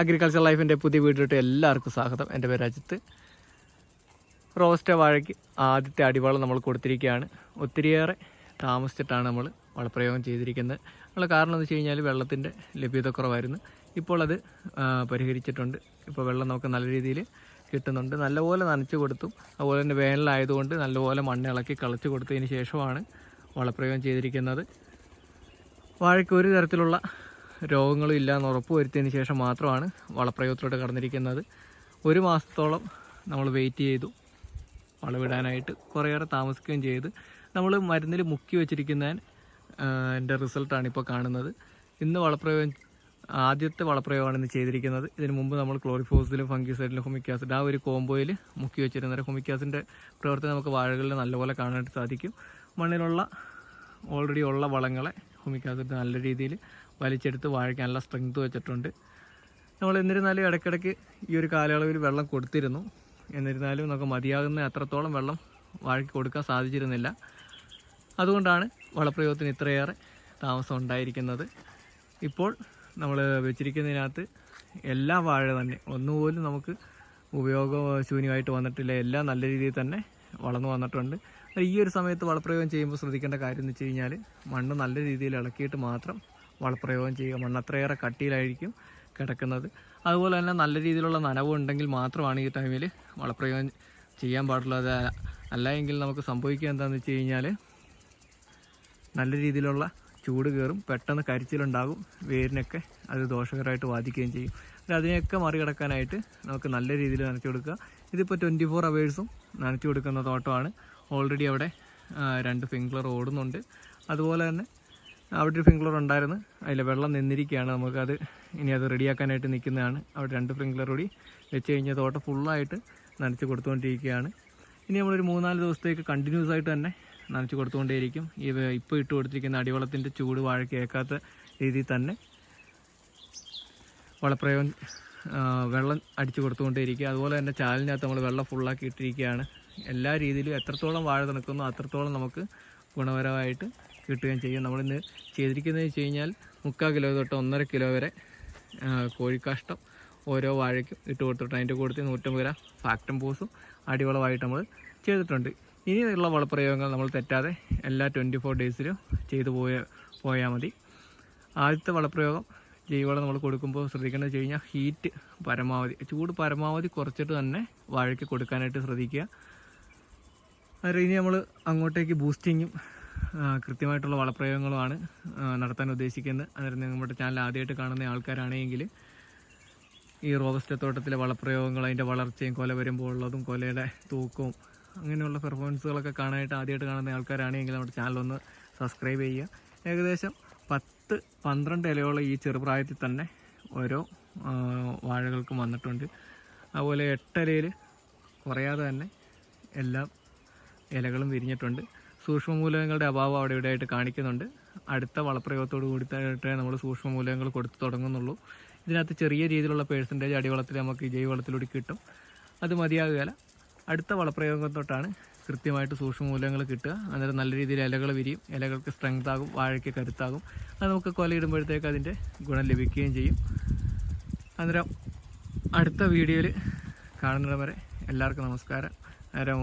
Agriculture ലൈഫിന്റെ പുതിയ വീഡിയോട്ട് എല്ലാവർക്കും സ്വാഗതം. എന്റെ പേര് അജിത്ത്. റോസ്റ്റ വാഴയ്ക്ക് ആദ്യത്തെ അടിവളം നമ്മൾ കൊടുത്തിരിക്കുകയാണ്. ഒത്തിരിയേറെ താമസിച്ചിട്ടാണ് നമ്മൾ വളപ്രയോഗം ചെയ്തിരിക്കുന്നത്. ഉള്ള കാരണം എന്ന് വെച്ച് കഴിഞ്ഞാൽ വെള്ളത്തിന്റെ ലഭ്യത കുറവായിരുന്നു. ഇപ്പോൾ അത് പരിഹരിച്ചിട്ടുണ്ട്. ഇപ്പോൾ വെള്ളം നമുക്ക് നല്ല രീതിയിൽ കിട്ടുന്നുണ്ട്. നല്ലപോലെ നനച്ചു കൊടുത്തു അതുപോലെ തന്നെ വേനലായതുകൊണ്ട് നല്ലപോലെ മണ്ണ് ഇളക്കി കളച്ച് കൊടുത്തതിന് ശേഷമാണ് വളപ്രയോഗം ചെയ്തിരിക്കുന്നത്. വാഴയ്ക്ക് ഒരു തരത്തിലുള്ള രോഗങ്ങളും ഇല്ല എന്ന് ഉറപ്പ് വരുത്തിയതിന് ശേഷം മാത്രമാണ് വളപ്രയോഗത്തിലോട്ട് കടന്നിരിക്കുന്നത്. ഒരു മാസത്തോളം നമ്മൾ വെയിറ്റ് ചെയ്തു. വളവിടാനായിട്ട് കുറേയേറെ താമസിക്കുകയും ചെയ്ത്. നമ്മൾ മരുന്നിൽ മുക്കി വെച്ചിരിക്കുന്ന എന്റെ റിസൾട്ടാണ് ഇപ്പോൾ കാണുന്നത്. ഇന്ന് വളപ്രയോഗം ആദ്യത്തെ വളപ്രയോഗമാണ് ഇന്ന് ചെയ്തിരിക്കുന്നത്. ഇതിന് മുമ്പ് നമ്മൾ ക്ലോറിഫോസിലും ഫംഗിസൈഡിലും ഹുമിക് ആസിഡ് ആ ഒരു കോംബോയിൽ മുക്കി വെച്ചിരുന്നത് ഹുമിക് ആസിഡിന്റെ പ്രവർത്തനം നമുക്ക് വാഴകളിൽ നല്ലപോലെ കാണാനായിട്ട് സാധിക്കും. മണ്ണിലുള്ള ഓൾറെഡി ഉള്ള വളങ്ങളെ ഹുമിക് ആസിഡ് നല്ല രീതിയിൽ വലിച്ചെടുത്ത് വാഴയ്ക്കാനുള്ള സ്ട്രെങ്ത് വെച്ചിട്ടുണ്ട്. നമ്മൾ എന്നിരുന്നാലും ഇടയ്ക്കിടയ്ക്ക് ഈ ഒരു കാലയളവിൽ വെള്ളം കൊടുത്തിരുന്നു. എന്നിരുന്നാലും നമുക്ക് മതിയാകുന്ന അത്രത്തോളം വെള്ളം വാഴയ്ക്ക് കൊടുക്കാൻ സാധിച്ചിരുന്നില്ല. അതുകൊണ്ടാണ് വളപ്രയോഗത്തിന് ഇത്രയേറെ താമസം ഉണ്ടായിരിക്കുന്നത്. ഇപ്പോൾ നമ്മൾ വെച്ചിരിക്കുന്നതിനകത്ത് എല്ലാ വാഴ തന്നെ ഒന്നുപോലും നമുക്ക് ഉപയോഗശൂന്യമായിട്ട് വന്നിട്ടില്ല. എല്ലാം നല്ല രീതിയിൽ തന്നെ വളർന്നു വന്നിട്ടുണ്ട്. ഈ ഒരു സമയത്ത് വളപ്രയോഗം ചെയ്യുമ്പോൾ ശ്രദ്ധിക്കേണ്ട കാര്യം എന്ന് വെച്ച് കഴിഞ്ഞാൽ മണ്ണ് നല്ല രീതിയിൽ ഇളക്കിയിട്ട് മാത്രം വളപ്രയോഗം ചെയ്യുക. മണ്ണ് അത്രയേറെ കട്ടിയിലായിരിക്കും കിടക്കുന്നത്. അതുപോലെ തന്നെ നല്ല രീതിയിലുള്ള നനവ് ഉണ്ടെങ്കിൽ മാത്രമാണ് ഈ ടൈമിൽ വളപ്രയോഗം ചെയ്യാൻ പാടുള്ളത് അല്ല എങ്കിൽ നമുക്ക് സംഭവിക്കുക എന്താണെന്ന് വെച്ച് കഴിഞ്ഞാൽ നല്ല രീതിയിലുള്ള ചൂട് കയറും പെട്ടെന്ന് കരിച്ചിലുണ്ടാകും വേരിനൊക്കെ അത് ദോഷകരമായിട്ട് ബാധിക്കുകയും ചെയ്യും. അപ്പോൾ അതിനെയൊക്കെ മറികടക്കാനായിട്ട് നമുക്ക് നല്ല രീതിയിൽ നനച്ചു കൊടുക്കുക. ഇതിപ്പോൾ ട്വന്റി ഫോർ അവേഴ്സും നനച്ചു കൊടുക്കുന്ന തോട്ടമാണ്. ഓൾറെഡി അവിടെ രണ്ട് ഫിംഗ്ലർ ഓടുന്നുണ്ട്. അതുപോലെ തന്നെ അവിടെ ഒരു ഫിംഗ്ലർ ഉണ്ടായിരുന്നു. അതിൽ വെള്ളം നിന്നിരിക്കുകയാണ്. നമുക്കത് ഇനി അത് റെഡിയാക്കാനായിട്ട് നിൽക്കുന്നതാണ്. അവിടെ രണ്ട് ഫിംഗ്ലർ കൂടി വെച്ച് കഴിഞ്ഞാൽ തോട്ടം ഫുള്ളായിട്ട് നനച്ച് കൊടുത്തുകൊണ്ടിരിക്കുകയാണ്. ഇനി നമ്മളൊരു മൂന്നാൽ ദിവസത്തേക്ക് കണ്ടിന്യൂസ് ആയിട്ട് തന്നെ നനച്ച് കൊടുത്തുകൊണ്ടേയിരിക്കും. ഈ ഇപ്പോൾ ഇട്ട് കൊടുത്തിരിക്കുന്ന അടിവളത്തിന്റെ ചൂട് വാഴ കേൾക്കാത്ത രീതിയിൽ തന്നെ വളപ്രയോഗം വെള്ളം അടിച്ചു കൊടുത്തുകൊണ്ടേയിരിക്കുക. അതുപോലെ തന്നെ ചാലിനകത്ത് നമ്മൾ വെള്ളം ഫുള്ളാക്കി ഇട്ടിരിക്കുകയാണ്. എല്ലാ രീതിയിലും എത്രത്തോളം വാഴ തണുക്കുന്നോ അത്രത്തോളം നമുക്ക് ഗുണപരമായിട്ട് കിട്ടുകയും ചെയ്യും. നമ്മളിന്ന് ചെയ്തിരിക്കുന്നത് വെച്ച് കഴിഞ്ഞാൽ മുക്കാൽ കിലോ തൊട്ട് ഒന്നര കിലോ വരെ കോഴിക്കാഷ്ടം ഓരോ വാഴയ്ക്കും ഇട്ട് കൊടുത്തിട്ട് അതിന്റെ കൂട്ടത്തിൽ നൂറ്റമ്പത് ഗ്രാം ഫാക്ടം പൂസും അടിവളമായിട്ട് നമ്മൾ ചെയ്തിട്ടുണ്ട്. ഇനിയുള്ള വളപ്രയോഗങ്ങൾ നമ്മൾ തെറ്റാതെ എല്ലാ ട്വന്റി ഫോർ ഡേയ്സിലും ചെയ്തു പോയ പോയാൽ മതി. ആദ്യത്തെ വളപ്രയോഗം ജൈവവളം നമ്മൾ കൊടുക്കുമ്പോൾ ശ്രദ്ധിക്കേണ്ടത് വെച്ച് കഴിഞ്ഞാൽ ഹീറ്റ് പരമാവധി ചൂട് പരമാവധി കുറച്ചിട്ട് തന്നെ വാഴയ്ക്ക് കൊടുക്കാനായിട്ട് ശ്രദ്ധിക്കുക. അതിന് നമ്മൾ അങ്ങോട്ടേക്ക് ബൂസ്റ്റിങ്ങും കൃത്യമായിട്ടുള്ള വളപ്രയോഗങ്ങളുമാണ് നടത്താൻ ഉദ്ദേശിക്കുന്നത്. അന്നേരം നമ്മുടെ ചാനൽ ആദ്യമായിട്ട് കാണുന്ന ആൾക്കാരാണെങ്കിൽ ഈ റോബസ്റ്റ തോട്ടത്തിലെ വളപ്രയോഗങ്ങൾ അതിന്റെ വളർച്ചയും കൊല വരുമ്പോൾ ഉള്ളതും കൊലയുടെ തൂക്കവും അങ്ങനെയുള്ള പെർഫോമൻസുകളൊക്കെ കാണാനായിട്ട് ആദ്യമായിട്ട് കാണുന്ന ആൾക്കാരാണെങ്കിൽ നമ്മുടെ ചാനൽ ഒന്ന് സബ്സ്ക്രൈബ് ചെയ്യുക. ഏകദേശം പത്ത് പന്ത്രണ്ട് ഇലയോളം ഈ ചെറുപ്രായത്തിൽ തന്നെ ഓരോ വാഴകൾക്കും വന്നിട്ടുണ്ട്. അതുപോലെ എട്ടലയിൽ കുറയാതെ തന്നെ എല്ലാം ഇലകളും വിരിഞ്ഞിട്ടുണ്ട്. സൂക്ഷ്മമൂലകങ്ങളുടെ അഭാവം അവിടെ ഇവിടെ ആയിട്ട് കാണിക്കുന്നുണ്ട്. അടുത്ത വളപ്രയോഗത്തോട് കൂടിയിട്ടേ നമ്മൾ സൂക്ഷ്മമൂലകങ്ങൾ കൊടുത്തു തുടങ്ങുന്നുള്ളൂ. ഇതിനകത്ത് ചെറിയ രീതിയിലുള്ള പേഴ്സന്റേജ് അടിവളത്തിൽ നമുക്ക് ജൈവവളത്തിലൂടെ കിട്ടും. അത് മതിയാകുകയില്ല. അടുത്ത വളപ്രയോഗം തൊട്ടാണ് കൃത്യമായിട്ട് സൂക്ഷ്മമൂലകങ്ങൾ കിട്ടുക. അന്നേരം നല്ല രീതിയിൽ ഇലകൾ വിരിയും. ഇലകൾക്ക് സ്ട്രെങ്ത് ആകും വാഴയ്ക്ക് കരുത്താകും. അത് നമുക്ക് കൊലയിടുമ്പോഴത്തേക്ക് അതിന്റെ ഗുണം ലഭിക്കുകയും ചെയ്യും. അന്നേരം അടുത്ത വീഡിയോയിൽ കാണുന്നത് വരെ എല്ലാവർക്കും നമസ്കാരം. അന്നേരം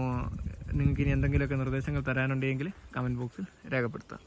നിങ്ങൾക്ക് ഇനി എന്തെങ്കിലുമൊക്കെ നിർദ്ദേശങ്ങൾ തരാനുണ്ടെങ്കിൽ കമന്റ് ബോക്സിൽ രേഖപ്പെടുത്താം